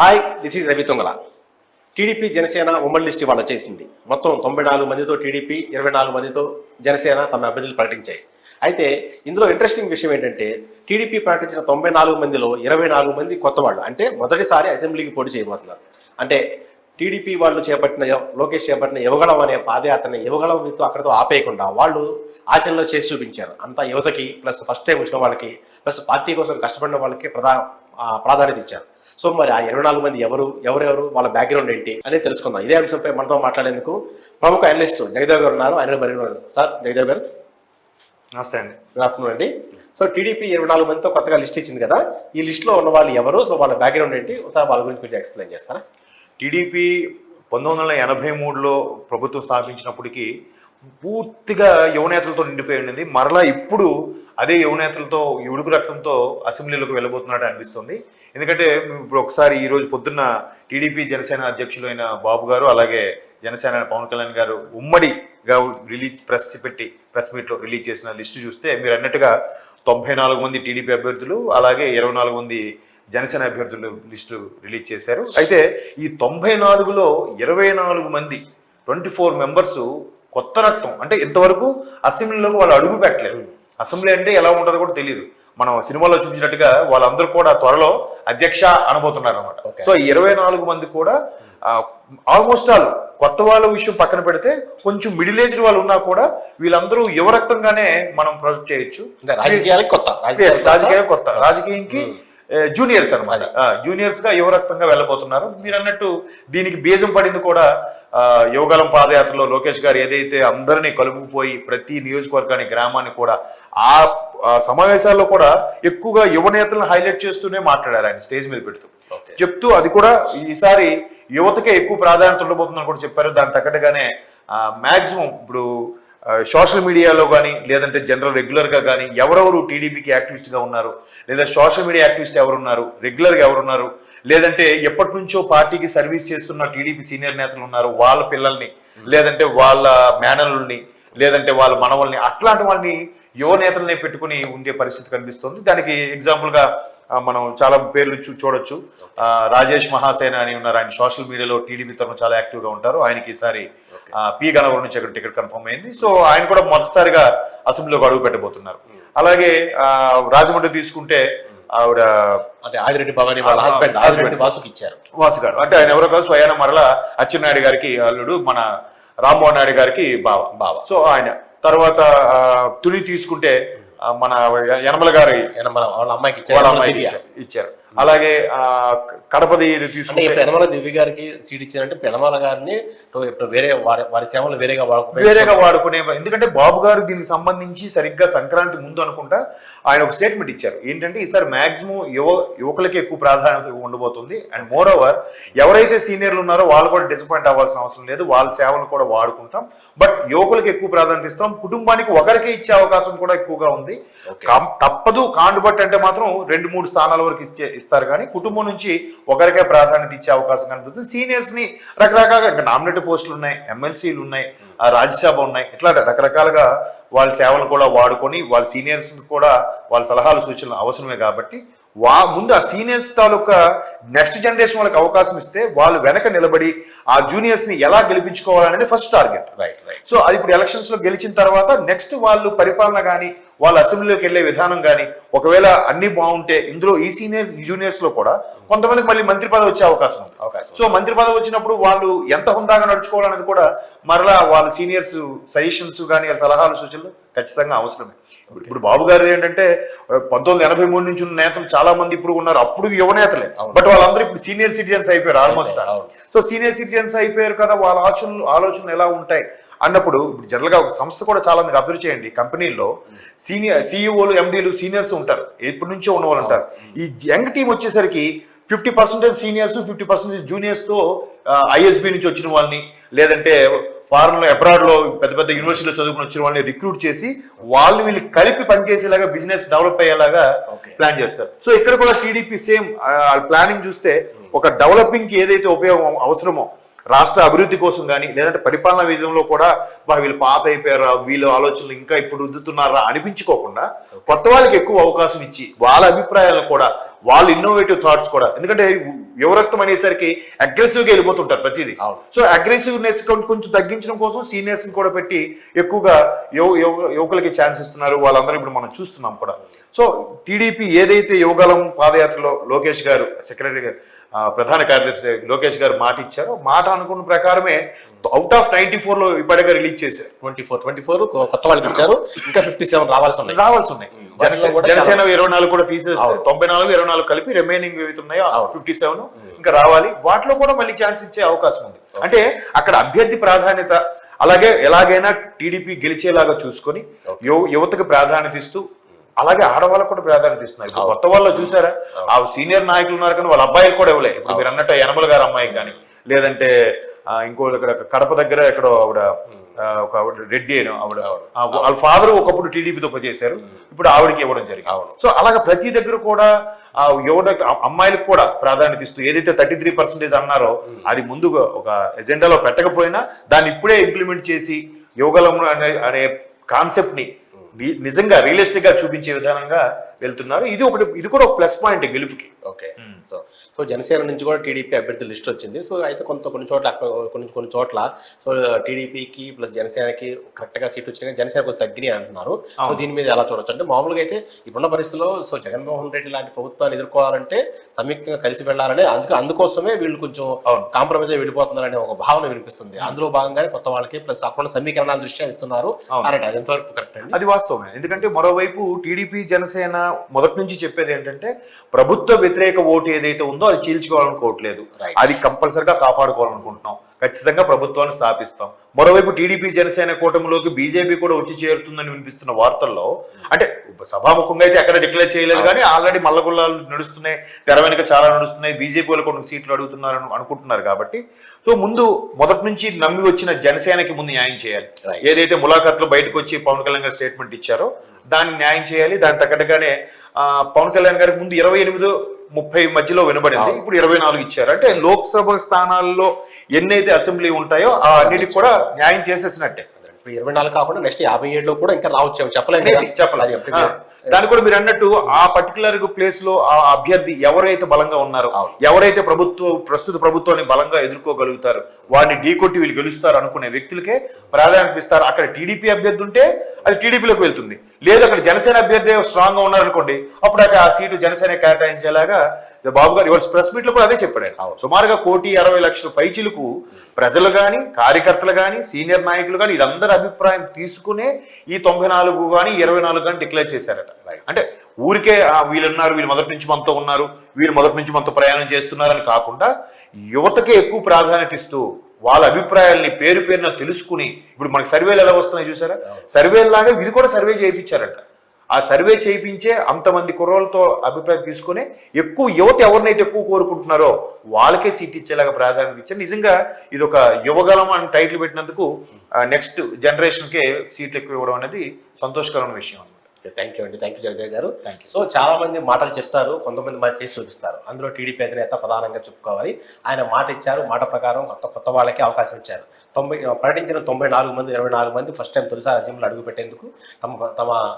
Hi this is Ravi Tungala. TDP Janasena ఉమ్మడి list ఇవాళ వచ్చేసింది. మొత్తం తొంభై నాలుగు మందితో టీడీపీ ఇరవై నాలుగు మందితో జనసేన తమ అభ్యర్థులు ప్రకటించాయి. అయితే ఇందులో ఇంట్రెస్టింగ్ విషయం ఏంటంటే టీడీపీ ప్రకటించిన తొంభై నాలుగు మందిలో ఇరవై నాలుగు మంది కొత్త వాళ్ళు అంటే మొదటిసారి అసెంబ్లీకి పోటీ చేయబోతున్నారు. అంటే టీడీపీ వాళ్ళు చేపట్టిన లోకేష్ చేపట్టిన యువగళం అనే పాదయాత్రని యువగళం మీతో అక్కడితో ఆపేయకుండా వాళ్ళు ఆచరణలో చేసి చూపించారు. అంతా యువతకి ప్లస్ ఫస్ట్ టైం వచ్చిన వాళ్ళకి ప్లస్ పార్టీ కోసం కష్టపడిన వాళ్ళకి ప్రధా ప్రాధాన్యత ఇచ్చారు. సో మరి ఆ ఇరవై నాలుగు మంది ఎవరు ఎవరెవరు వాళ్ళ బ్యాక్గ్రౌండ్ ఏంటి అనేది తెలుసుకుందాం. ఇదే అంశంపై మనతో మాట్లాడేందుకు ప్రముఖ అనలిస్ట్ జగదేవ్ గారు ఉన్నారు. ఆయన మరి సార్ జగదేవ్ గారు. నమస్తే అండి. గుడ్ ఆఫ్టర్నూన్ అండి. సో టీడీపీ ఇరవై నాలుగు మందితో కొత్తగా లిస్ట్ ఇచ్చింది కదా. ఈ లిస్ట్లో ఉన్న వాళ్ళు ఎవరు? సో వాళ్ళ బ్యాక్గ్రౌండ్ ఏంటి? ఒకసారి వాళ్ళ గురించి కొంచెం ఎక్స్ప్లెయిన్ చేస్తారా? టీడీపీ పంతొమ్మిది వందల ఎనభై మూడులో ప్రభుత్వం స్థాపించినప్పటికీ పూర్తిగా యువనేతలతో నిండిపోయి ఉండింది. మరలా ఇప్పుడు అదే యువనేతలతో ఈ ఉడుకు రక్తంతో అసెంబ్లీలోకి వెళ్ళబోతున్నట్టు అనిపిస్తుంది. ఎందుకంటే ఇప్పుడు ఒకసారి ఈరోజు పొద్దున్న టీడీపీ జనసేన అధ్యక్షులైన బాబు గారు అలాగే జనసేన పవన్ కళ్యాణ్ గారు ఉమ్మడిగా రిలీజ్ ప్రెస్ పెట్టి ప్రెస్ మీట్లో రిలీజ్ చేసిన లిస్టు చూస్తే మీరు అన్నట్టుగా తొంభై నాలుగు మంది టీడీపీ అభ్యర్థులు అలాగే ఇరవై నాలుగు మంది జనసేన అభ్యర్థులు లిస్టు రిలీజ్ చేశారు. అయితే ఈ తొంభై నాలుగులో ఇరవై నాలుగు మంది ట్వంటీ ఫోర్ మెంబర్స్ కొత్త రక్తం అంటే ఇంతవరకు అసెంబ్లీలోకి వాళ్ళు అడుగు పెట్టలేదు. అసెంబ్లీ అంటే ఎలా ఉంటుందో కూడా తెలియదు మనం సినిమాలో చూపించినట్టుగా వాళ్ళందరూ కూడా త్వరలో అధ్యక్ష అనబోతున్నారు అనమాట. సో ఇరవై నాలుగు మంది కూడా ఆల్మోస్ట్ ఆల్ కొత్త వాళ్ళ విషయం పక్కన పెడితే కొంచెం మిడిల్ ఏజ్డ్ వాళ్ళు ఉన్నా కూడా వీళ్ళందరూ యువ రక్తంగానే మనం ప్రొజెక్ట్ చేయొచ్చు. రాజకీయాలకు కొత్త Yes, రాజకీయం కొత్త. రాజకీయంకి జూనియర్స్ అనమాట. జూనియర్స్గా యువ రక్తంగా వెళ్ళబోతున్నారు. మీరు అన్నట్టు దీనికి బీజం పడింది కూడా ఆ, యువగలం పాదయాత్రలో లోకేష్ గారు ఏదైతే అందరినీ కలుపుకుపోయి ప్రతి నియోజకవర్గాన్ని గ్రామాన్ని కూడా ఆ సమావేశాల్లో కూడా ఎక్కువగా యువ నేతలను హైలైట్ చేస్తూనే మాట్లాడారు ఆయన స్టేజ్ మీద పెడుతూ. చెప్తూ అది కూడా ఈసారి యువతకే ఎక్కువ ప్రాధాన్యత ఉండబోతుందని కూడా చెప్పారు. దాని తగ్గట్టుగానే మాక్సిమం ఇప్పుడు సోషల్ మీడియాలో కానీ లేదంటే జనరల్ రెగ్యులర్గా కానీ ఎవరెవరు టీడీపీకి యాక్టివిస్ట్గా ఉన్నారు? లేదా సోషల్ మీడియా యాక్టివిస్ట్ ఎవరున్నారు? రెగ్యులర్గా ఎవరున్నారు? లేదంటే ఎప్పటి నుంచో పార్టీకి సర్వీస్ చేస్తున్న టీడీపీ సీనియర్ నేతలు ఉన్నారు వాళ్ళ పిల్లల్ని లేదంటే వాళ్ళ మేనల్ని లేదంటే వాళ్ళ మనవల్ని అట్లాంటి వాళ్ళని యువ నేతల్ని పెట్టుకుని ఉండే పరిస్థితి కనిపిస్తుంది. దానికి ఎగ్జాంపుల్గా మనం చాలా పేర్లు చూ చూడొచ్చు. రాజేష్ మహాసేన అని ఉన్నారు. ఆయన సోషల్ మీడియాలో టీడీపీ తరఫున చాలా యాక్టివ్గా ఉంటారు. ఆయనకి ఈసారి పి గణవరం నుంచి అక్కడ టికెట్ కన్ఫర్మ్ అయింది. సో ఆయన కూడా మొదటిసారిగా అసెంబ్లీలోకి అడుగు పెట్టబోతున్నారు. అలాగే ఆ, రాజమండ్రి తీసుకుంటే ఆవిడ అంటే ఆదిరెడ్డి భవానీ వాళ్ళ హస్బెండ్. ఆదిరెడ్డి వాసుకి ఇచ్చారు. వాసు గారు అంటే ఆయన ఎవరో కాదు స్వయాన మరల అచ్చెన్నాయుడు గారికి అల్లుడు మన రామ్మోహన్ నాయుడు గారికి బావ. బావ. సో ఆయన. తర్వాత తుని తీసుకుంటే ఆ, మన యనమల గారి ఆయన మన వాళ్ళ అమ్మాయికి. ఇచ్చారు- ఇచ్చారు. అలాగే ఆ, కడపది తీసుకుంటే ఇప్పుడు యనమల దివ్య గారికి సీట్ ఇచ్చారంటే ఇప్పుడు యనమల గారిని వేరే వారి సేవలు వేరేగా వాడుకో వేరేగా వాడుకునే ఎందుకంటే బాబు గారు దీనికి సంబంధించి సరిగ్గా సంక్రాంతి ముందు అనుకుంటా ఆయన ఒక స్టేట్మెంట్ ఇచ్చారు. ఏంటంటే ఈసారి మాక్సిమం యువ యువకులకి ఎక్కువ ప్రాధాన్యత ఉండబోతుంది. అండ్ మోర్ ఓవర్ ఎవరైతే సీనియర్లు ఉన్నారో వాళ్ళు కూడా డిసప్పాయింట్ అవ్వాల్సిన అవసరం లేదు. వాళ్ళ సేవలు కూడా వాడుకుంటాం. బట్ యువకులకి ఎక్కువ ప్రాధాన్యత ఇస్తాం కుటుంబానికి ఒకరికే ఇచ్చే అవకాశం కూడా ఎక్కువగా ఉంది. తప్పదు. కాండుబట్ అంటే మాత్రం రెండు మూడు స్థానాల వరకు ఇచ్చే ఇస్తారు కానీ కుటుంబం నుంచి ఒకరికే ప్రాధాన్యత ఇచ్చే అవకాశం కనిపిస్తుంది సీనియర్స్ని రకరకాలుగా నామినేటెడ్ పోస్టులు ఉన్నాయి ఎమ్మెల్సీలు ఉన్నాయి ఆ రాజ్యసభ ఉన్నాయి ఇట్లా రకరకాలుగా వాళ్ళ సేవలు కూడా వాడుకొని వాళ్ళ సీనియర్స్ కూడా వాళ్ళ సలహాలు సూచనలు అవసరమే కాబట్టి వా ముందు ఆ సీనియర్స్ తాలూకా నెక్స్ట్ జనరేషన్ వాళ్ళకి అవకాశం ఇస్తే వాళ్ళు వెనక నిలబడి ఆ జూనియర్స్ని ఎలా గెలిపించుకోవాలనేది first target right right so అది ఇప్పుడు ఎలక్షన్స్లో గెలిచిన తర్వాత నెక్స్ట్ వాళ్ళు పరిపాలన కానీ వాళ్ళ అసెంబ్లీలోకి వెళ్ళే విధానం కానీ ఒకవేళ అన్ని బాగుంటే ఇందులో ఈ సీనియర్ జూనియర్స్లో కూడా కొంతమందికి మళ్ళీ మంత్రి పదవి వచ్చే అవకాశం ఉంది. అవకాశం సో మంత్రి పదవి వచ్చినప్పుడు వాళ్ళు ఎంత హుందాగా నడుచుకోవాలనేది కూడా మరలా వాళ్ళ సీనియర్స్ సజెషన్స్ కానీ వాళ్ళ సలహాలు సూచనలు ఖచ్చితంగా అవసరమే. ఇప్పుడు- బాబు గారు ఏంటంటే పంతొమ్మిది ఎనభై మూడు నుంచి ఉన్న నేతలు చాలా మంది ఇప్పుడు ఉన్నారు. అప్పుడు యువ నేతలే అవును. బట్ వాళ్ళందరూ ఇప్పుడు సీనియర్ సిటిజన్స్ అయిపోయారు ఆల్మోస్ట్. సో సీనియర్ సిటిజన్స్ అయిపోయారు కదా వాళ్ళ ఆలోచనలు ఆలోచనలు ఎలా ఉంటాయి? అన్నప్పుడు ఇప్పుడు జనరల్గా ఒక సంస్థ కూడా చాలా మంది అబ్జర్వ్ చేయండి. కంపెనీల్లో సీనియర్ సీఈఓలు ఎండీలు సీనియర్స్ ఉంటారు. ఎప్పటి నుంచో ఉన్న వాళ్ళు ఉంటారు ఈ యంగ్ టీం వచ్చేసరికి fifty percentage seniors fifty percentage జూనియర్స్తో ISB నుంచి వచ్చిన వాళ్ళని లేదంటే ఫారెన్లో అబ్రాడ్లో పెద్ద పెద్ద యూనివర్సిటీలో చదువుకుని వచ్చిన వాళ్ళని రిక్రూట్ చేసి వాళ్ళు వీళ్ళు కలిపి పనిచేసేలాగా బిజినెస్ డెవలప్ అయ్యేలాగా. ప్లాన్ చేస్తారు. సో ఇక్కడ కూడా టీడీపీ సేమ్ ప్లానింగ్ చూస్తే ఒక డెవలపింగ్కి ఏదైతే ఉపయోగం అవసరమో రాష్ట్ర అభివృద్ధి కోసం కానీ లేదంటే పరిపాలనా విధంలో కూడా వీళ్ళు పాత అయిపోయారా వీళ్ళ ఆలోచనలు ఇంకా ఇప్పుడు రుద్దుతున్నారా అనిపించుకోకుండా కొత్త వాళ్ళకి ఎక్కువ అవకాశం ఇచ్చి వాళ్ళ అభిప్రాయాలను కూడా వాళ్ళ ఇన్నోవేటివ్ థాట్స్ కూడా. ఎందుకంటే యువరక్తం అనేసరికి అగ్రెసివ్గా వెళ్ళిపోతుంటారు ప్రతిదీ. సో అగ్రెసివ్నెస్ కొంచెం తగ్గించడం కోసం సీనియర్స్ని కూడా పెట్టి ఎక్కువగా యువ యువ- యువకులకి ఛాన్స్ ఇస్తున్నారు. వాళ్ళందరూ ఇప్పుడు మనం చూస్తున్నాం కూడా. సో టీడీపీ ఏదైతే యువగలం పాదయాత్రలో లోకేష్ గారు సెక్రటరీ గారు ప్రధాన కార్యదర్శి లోకేష్ గారు మాట ఇచ్చారో. మాట అనుకున్న ప్రకారమే అవుట్ ఆఫ్ నైన్టీ ఫోర్లో ఇప్పటికే రిలీజ్ చేశారు. ట్వంటీ ఫోర్ ట్వంటీ ఫోర్ కొత్త వాళ్ళకి ఇచ్చారు. ఇంకా ఫిఫ్టీ సెవెన్ రావాల్సి ఉన్నాయి. రావాల్సి ఉన్నాయి. జనసేన ఇరవై నాలుగు కూడా తీసేస్తారు. తొంభై నాలుగు ఇరవై నాలుగు కలిపి రిమైనింగ్ ఏవైతే ఉన్నాయో. ఫిఫ్టీ సెవెన్ ఇంకా రావాలి. వాటిలో కూడా మళ్ళీ ఛాన్స్ ఇచ్చే అవకాశం ఉంది. అంటే అక్కడ అభ్యర్థి ప్రాధాన్యత అలాగే ఎలాగైనా టీడీపీ గెలిచేలాగా చూసుకొని యువ యువతకు ప్రాధాన్యత ఇస్తూ అలాగే ఆడవాళ్ళకు కూడా ప్రాధాన్యత ఇస్తున్నారు ఇప్పుడు కొత్త వాళ్ళు చూసారా? ఆ సీనియర్ నాయకులు ఉన్నారు కానీ వాళ్ళ అబ్బాయిలు కూడా ఇవ్వలే. ఇప్పుడు మీరు అన్నట్టు యనమల గారు అమ్మాయికి కానీ లేదంటే ఇంకో ఇక్కడ కడప దగ్గర ఎక్కడో ఆవిడ ఒక ఆవిడ రెడ్డి అని ఆవిడ వాళ్ళ ఫాదర్ ఒకప్పుడు టీడీపీతో పనిచేశారు ఇప్పుడు ఆవిడకి ఇవ్వడం జరిగింది. సో అలాగా ప్రతి దగ్గర కూడా ఆ యువత అమ్మాయిలకు కూడా ప్రాధాన్యత ఇస్తూ ఏదైతే థర్టీ త్రీ పర్సెంటేజ్ అన్నారో అది ముందుగా ఒక ఎజెండాలో పెట్టకపోయినా దాన్ని ఇప్పుడే ఇంప్లిమెంట్ చేసి యువగలం అనే అనే కాన్సెప్ట్ ని- నిజంగా రియలిస్టిక్గా చూపించే విధానంగా వెళ్తున్నారు. ఇది ఒకటి ఇది కూడా ఒక ప్లస్ పాయింట్ గెలుపుకి. ఓకే. సో సో జనసేన నుంచి కూడా టీడీపీ అభ్యర్థి లిస్ట్ వచ్చింది. సో అయితే కొంత కొన్ని చోట్ల కొన్ని కొన్ని చోట్ల సో టీడీపీకి ప్లస్ జనసేనకి కరెక్ట్గా సీట్ వచ్చినా జనసేన కొంచెం తగ్గినాయి అంటున్నారు. సో దీని మీద ఎలా చూడొచ్చు? అంటే మామూలుగా అయితే ఇప్పుడున్న పరిస్థితుల్లో సో జగన్మోహన్ రెడ్డి లాంటి ప్రభుత్వాన్ని ఎదుర్కోవాలంటే సంయుక్తంగా కలిసి వెళ్ళాలని అందుకు అందుకోసమే వీళ్ళు కొంచెం. కాంప్రమైజ్ వెళ్ళిపోతున్నారనే ఒక భావన వినిపిస్తుంది. అందులో భాగంగానే కొత్త వాళ్ళకి ప్లస్ అక్కడ సమీకరణాల దృష్ట్యా ఇస్తున్నారు. అది ఎంతవరకు కరెక్ట్ అండి? అది వాస్తవమే. ఎందుకంటే మరోవైపు టీడీపీ జనసేన మొదటి నుంచి చెప్పేది ఏంటంటే ప్రభుత్వ వ్యతిరేక ఓటు ఏదైతే ఉందో అది చీల్చుకోవాలనుకోవట్లేదు. అది కంపల్సరిగా కాపాడుకోవాలనుకుంటున్నాం ఖచ్చితంగా ప్రభుత్వాన్ని స్థాపిస్తాం. మరోవైపు టీడీపీ జనసేన కూటమిలోకి బీజేపీ కూడా వచ్చి చేరుతుందని వినిపిస్తున్న వార్తల్లో అంటే సభాముఖంగా అయితే ఎక్కడ డిక్లేర్ చేయలేదు కానీ ఆల్రెడీ మల్లగుల్లాలు నడుస్తున్నాయి తెర వెనుక చాలా నడుస్తున్నాయి బీజేపీ వాళ్ళు కొన్ని సీట్లు అడుగుతున్నారు అని అనుకుంటున్నారు కాబట్టి. సో ముందు మొదటి నుంచి నమ్మి వచ్చిన జనసేనకి ముందు న్యాయం చేయాలి. ఏదైతే ములాఖాత్లో బయటకు వచ్చి పవన్ కళ్యాణ్ గారు స్టేట్మెంట్ ఇచ్చారో దాన్ని న్యాయం చేయాలి. దాని తగ్గట్టుగానే పవన్ కళ్యాణ్ గారికి ముందు ఇరవై ఎనిమిది ముప్పై మధ్యలో వినబడింది. ఇప్పుడు ఇరవై నాలుగు ఇచ్చారు. అంటే లోక్సభ స్థానాల్లో ఎన్నైతే అసెంబ్లీ ఉంటాయో ఆ అన్నిటికి కూడా న్యాయం చేసేసినట్టే. ఇప్పుడు ఇరవై నాలుగు కాకుండా నెక్స్ట్ యాభై ఏడులో కూడా ఇంకా రావచ్చు చెప్పలేము కదా. దాని కూడా మీరు అన్నట్టు ఆ పర్టికులర్ ప్లేస్లో ఆ అభ్యర్థి ఎవరైతే బలంగా ఉన్నారో. ఎవరైతే ప్రభుత్వ ప్రస్తుత ప్రభుత్వాన్ని బలంగా ఎదుర్కోగలుగుతారు వాడిని ఢీకొట్టి వీళ్ళు గెలుస్తారు అనుకునే వ్యక్తులకే ప్రాధాన్యత ఇస్తారు అక్కడ టీడీపీ అభ్యర్థి ఉంటే అది టీడీపీలోకి వెళ్తుంది లేదు అక్కడ జనసేన అభ్యర్థి స్ట్రాంగ్గా ఉన్నారనుకోండి అప్పుడు అక్కడ ఆ సీటు జనసేన కేటాయించేలాగా బాబు గారు ఇవాళ ప్రెస్ మీట్లో కూడా అదే చెప్పాడు ఆయన. సుమారుగా కోటి అరవై లక్షల పైచిలకు ప్రజలు గాని కార్యకర్తలు గాని సీనియర్ నాయకులు గాని వీళ్ళందరి అభిప్రాయం తీసుకునే ఈ తొంభై నాలుగు గాని ఇరవై నాలుగు గాని డిక్లేర్ చేశారట అంటే ఊరికే వీళ్ళున్నారు వీళ్ళు మొదటి నుంచి మనతో ఉన్నారు వీళ్ళు మొదటి నుంచి మనతో ప్రయాణం చేస్తున్నారని కాకుండా యువతకే ఎక్కువ ప్రాధాన్యత ఇస్తూ వాళ్ళ అభిప్రాయాల్ని పేరు పేరున తెలుసుకుని ఇప్పుడు మనకి సర్వేలు ఎలా వస్తున్నాయి చూసారా? సర్వేలు లాగా ఇది కూడా సర్వే చేయించారట. ఆ సర్వే చేయించే అంతమంది కుర్రోళ్ళతో అభిప్రాయం తీసుకుని ఎక్కువ యువత ఎవరినైతే ఎక్కువ కోరుకుంటున్నారో వాళ్ళకే సీట్ ఇచ్చేలాగా ప్రాధాన్యత ఇచ్చారు. నిజంగా ఇది ఒక యువగలం అని టైటిల్ పెట్టినందుకు నెక్స్ట్ జనరేషన్కే సీట్లు ఎక్కువ ఇవ్వడం అనేది సంతోషకరమైన విషయం. థ్యాంక్ యూ అండి thank you Jagadev garu. So చాలా మంది మాటలు చెప్తారు కొంతమంది మాట చేసి చూపిస్తారు. అందులో టీడీపీ అధినేత ప్రధానంగా చెప్పుకోవాలి. ఆయన మాట ఇచ్చారు మాట ప్రకారం కొత్త కొత్త వాళ్ళకి అవకాశం ఇచ్చారు. తొంభై ప్రకటించిన తొంభై నాలుగు మంది ఇరవై నాలుగు మంది ఫస్ట్ టైం తొలిసారి అసెంబ్లీలో అడుగు పెట్టేందుకు తమ తమ